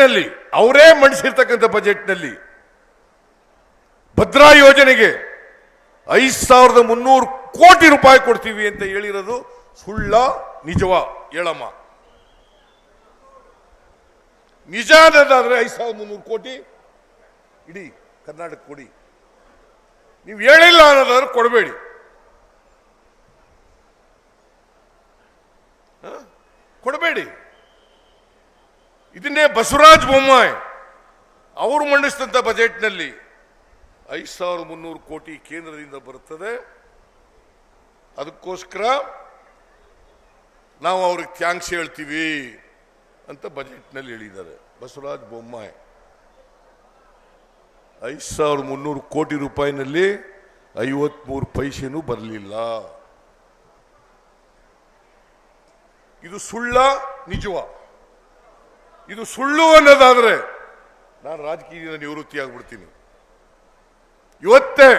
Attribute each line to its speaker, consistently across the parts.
Speaker 1: ಬಜೆಟ್ನಲ್ಲಿ, ಅವರೇ ಮಂಡಿಸಿರ್ತಕ್ಕಂಥ ಬಜೆಟ್ನಲ್ಲಿ ಭದ್ರಾ ಯೋಜನೆಗೆ ಐದು ಸಾವಿರದ ಮುನ್ನೂರು ಕೋಟಿ ರೂಪಾಯಿ ಕೊಡ್ತೀವಿ ಅಂತ ಹೇಳಿರೋದು ಸುಳ್ಳ, ನಿಜವ ಹೇಳಮ್ಮ. ನಿಜ ಅನ್ನೋದಾದ್ರೆ ಐದು ಸಾವಿರದ ಮುನ್ನೂರು ಕೋಟಿ. ಇಡೀ ಕರ್ನಾಟಕ ಕೊಡಿ. ನೀವು ಹೇಳಿಲ್ಲ ಅನ್ನೋದಾದ್ರೆ ಕೊಡಬೇಡಿ. ಕೊಡಬೇಡಿ. ಇದನ್ನೇ ಬಸವರಾಜ ಬೊಮ್ಮಾಯಿ ಅವರು ಮಂಡಿಸಿದಂಥ ಬಜೆಟ್ನಲ್ಲಿ ಐದು ಸಾವಿರದ ಮುನ್ನೂರು ಕೋಟಿ ಕೇಂದ್ರದಿಂದ ಬರುತ್ತದೆ. ಅದಕ್ಕೋಸ್ಕರ ನಾವು ಅವ್ರಿಗೆ ಥ್ಯಾಂಕ್ಸ್ ಹೇಳ್ತೀವಿ ಅಂತ ಬಜೆಟ್ನಲ್ಲಿ ಹೇಳಿದ್ದಾರೆ. ಬಸವರಾಜ ಬೊಮ್ಮಾಯಿ ಐದು ಸಾವಿರದ ಮುನ್ನೂರು ಕೋಟಿ ರೂಪಾಯಿನಲ್ಲಿ ಐವತ್ಮೂರು ಪೈಸೆನೂ ಬರಲಿಲ್ಲ. ಇದು ಸುಳ್ಳ, ನಿಜವ. ಇದು ಸುಳ್ಳು ಅನ್ನೋದಾದ್ರೆ ನಾನು ರಾಜಕೀಯದಿಂದ ನಿವೃತ್ತಿ ಆಗ್ಬಿಡ್ತೀನಿ ಇವತ್ತೇ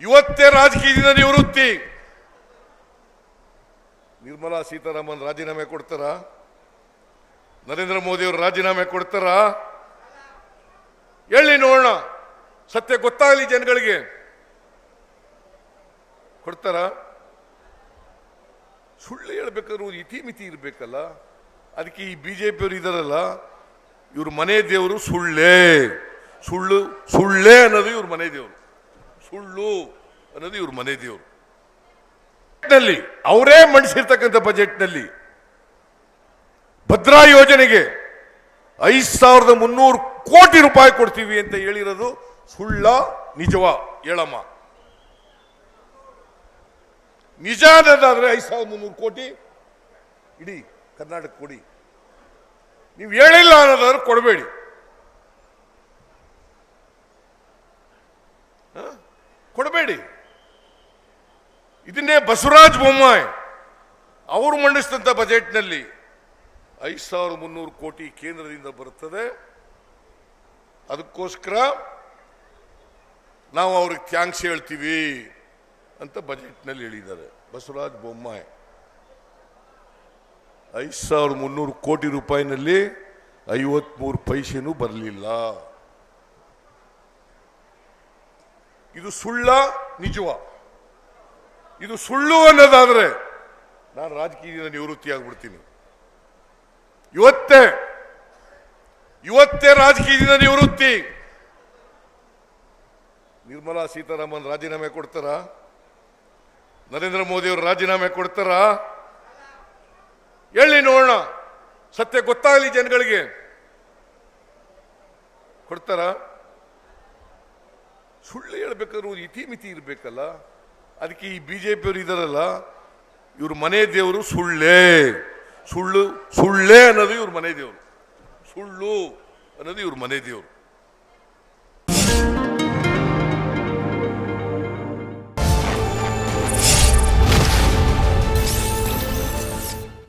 Speaker 1: ಇವತ್ತೇ ರಾಜಕೀಯದಿಂದ ನಿವೃತ್ತಿ. ನಿರ್ಮಲಾ ಸೀತಾರಾಮನ್ ರಾಜೀನಾಮೆ ಕೊಡ್ತಾರ? ನರೇಂದ್ರ ಮೋದಿ ಅವರು ರಾಜೀನಾಮೆ ಕೊಡ್ತಾರ? ಹೇಳಿ ನೋಡೋಣ. ಸತ್ಯ ಗೊತ್ತಾಗಲಿ ಜನಗಳಿಗೆ. ಕೊಡ್ತಾರ? ಸುಳ್ಳು ಹೇಳ್ಬೇಕಾದ್ರೂ ಇತಿಮಿತಿ ಇರಬೇಕಲ್ಲ. ಅದಕ್ಕೆ ಈ ಬಿ ಜೆ ಪಿಯವರು ಇದಾರಲ್ಲ, ಇವ್ರ ಮನೆ ದೇವರು ಸುಳ್ಳೇ. ಸುಳ್ಳು, ಸುಳ್ಳೇ ಅನ್ನೋದು ಇವ್ರ ಮನೆ ದೇವರು. ಸುಳ್ಳು ಅನ್ನೋದು ಇವ್ರ ಮನೆ ದೇವರು. ನಲ್ಲಿ, ಅವರೇ ಮಂಡಿಸಿರ್ತಕ್ಕಂಥ ಬಜೆಟ್ನಲ್ಲಿ ಭದ್ರಾ ಯೋಜನೆಗೆ ಐದು ಸಾವಿರದ ಮುನ್ನೂರು ಕೋಟಿ ರೂಪಾಯಿ ಕೊಡ್ತೀವಿ ಅಂತ ಹೇಳಿರೋದು ಸುಳ್ಳ, ನಿಜವ, ಹೇಳಮ್ಮ. ನಿಜ ಅನ್ನೋದಾದ್ರೆ ಐದು ಸಾವಿರದ ಮುನ್ನೂರು ಕೋಟಿ. ಇಡೀ ಕರ್ನಾಟಕ ಕೊಡಿ. ನೀವು ಹೇಳಿಲ್ಲ ಅನ್ನೋದಾದ್ರೂ ಕೊಡಬೇಡಿ? ಕೊಡಬೇಡಿ. ಇದನ್ನೇ ಬಸವರಾಜ್ ಬೊಮ್ಮಾಯಿ ಅವರು ಮಂಡಿಸಿದಂಥ ಬಜೆಟ್ನಲ್ಲಿ ಐದು ಸಾವಿರದ ಮುನ್ನೂರು ಕೋಟಿ ಕೇಂದ್ರದಿಂದ ಬರುತ್ತದೆ. ಅದಕ್ಕೋಸ್ಕರ ನಾವು ಅವ್ರಿಗೆ ಥ್ಯಾಂಕ್ಸ್ ಹೇಳ್ತೀವಿ ಅಂತ ಬಜೆಟ್ನಲ್ಲಿ ಹೇಳಿದ್ದಾರೆ ಬಸವರಾಜ್ ಬೊಮ್ಮಾಯಿ. ಐದು ಸಾವಿರದ ಮುನ್ನೂರು ಕೋಟಿ ರೂಪಾಯಿನಲ್ಲಿ ಐವತ್ಮೂರು ಪೈಸೆನೂ ಬರಲಿಲ್ಲ. ಇದು ಸುಳ್ಳ, ನಿಜವ. ಇದು ಸುಳ್ಳು ಅನ್ನೋದಾದರೆ ನಾನು ರಾಜಕೀಯದಿಂದ ನಿವೃತ್ತಿ ಆಗ್ಬಿಡ್ತೀನಿ ಇವತ್ತೇ ಇವತ್ತೇ ರಾಜಕೀಯದಿಂದ ನಿವೃತ್ತಿ. ನಿರ್ಮಲಾ ಸೀತಾರಾಮನ್ ರಾಜೀನಾಮೆ ಕೊಡ್ತಾರಾ? ನರೇಂದ್ರ ಮೋದಿ ಅವರು ರಾಜೀನಾಮೆ ಕೊಡ್ತಾರ? ಹೇಳಿ ನೋಡೋಣ. ಸತ್ಯ ಗೊತ್ತಾಗಲಿ ಜನಗಳಿಗೆ. ಕೊಡ್ತಾರ? ಸುಳ್ಳು ಹೇಳ್ಬೇಕಾದ್ರೆ ಒಂದು ಇತಿಮಿತಿ ಇರಬೇಕಲ್ಲ. ಅದಕ್ಕೆ ಈ ಬಿ ಜೆ ಪಿಯವರು ಇದಾರಲ್ಲ, ಇವ್ರ ಮನೆ ದೇವರು ಸುಳ್ಳೇ. ಸುಳ್ಳು, ಸುಳ್ಳೇ ಅನ್ನೋದು ಇವ್ರ ಮನೆ ದೇವರು. ಸುಳ್ಳು ಅನ್ನೋದು ಇವ್ರ ಮನೆ ದೇವರು.